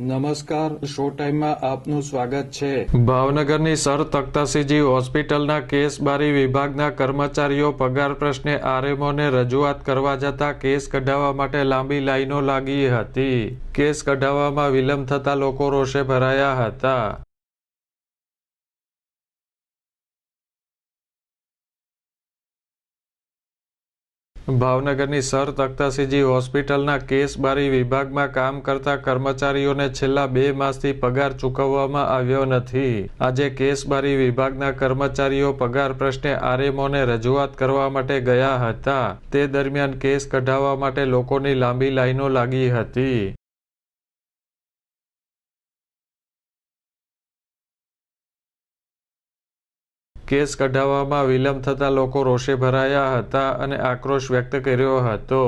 નમસ્કાર, શો ટાઈમમાં આપનું સ્વાગત છે. ભાવનગરની સર તખ્તાસિંહજી હોસ્પિટલના કેસ બારી વિભાગના કર્મચારીઓ પગાર પ્રશ્ને આરએમઓને રજૂઆત કરવા જતા કેસ કઢાવવા માટે લાંબી લાઈનો લાગી હતી. કેસ કઢાવવામાં વિલંબ થતા લોકો રોષે ભરાયા હતા. ભાવનગરની સર તખ્તાસિંહજી હોસ્પિટલના કેસ બારી વિભાગમાં કામ કરતા કર્મચારીઓને છેલ્લા બે માસથી પગાર ચૂકવવામાં આવ્યો નથી. આજે કેસ બારી વિભાગના કર્મચારીઓ પગાર પ્રશ્ને આરએમઓને રજૂઆત કરવા માટે ગયા હતા. તે દરમિયાન કેસ કઢાવવા માટે લોકોની લાંબી લાઈનો લાગી હતી. કેસ કઢાવવામાં વિલંબ થતા લોકો રોષે ભરાયા હતા અને આક્રોશ વ્યક્ત કર્યો હતો.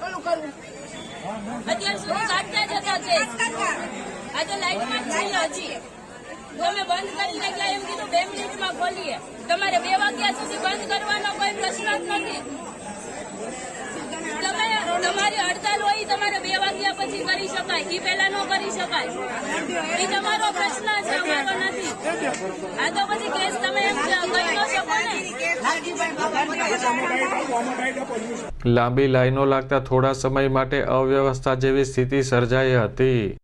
ઓલું કરવું અત્યાર સુધી કાઢતા જ હતા કેસ આજે લાઈટમાં છીએ હજી. અમે બંધ કરી નાખ્યા એમ કીધું, બે મિનિટમાં ખોલીએ. તમારે બે વાગ્યા સુધી બંધ કરવાનો કોઈ પ્રશ્ન જ નથી. તમે, તમારી હડતાલ હોય તમારે બે વાગ્યા પછી કરી શકાય એ પહેલા ન કરી શકાય. એ તમારો પ્રશ્ન છે, અમારો નથી. આ તો પછી કેસ તમે એમ કહી ન શકો ને લાંબી લાઈનો લાગતા થોડા સમય માટે અવ્યવસ્થા જેવી સ્થિતિ સર્જાઈ હતી.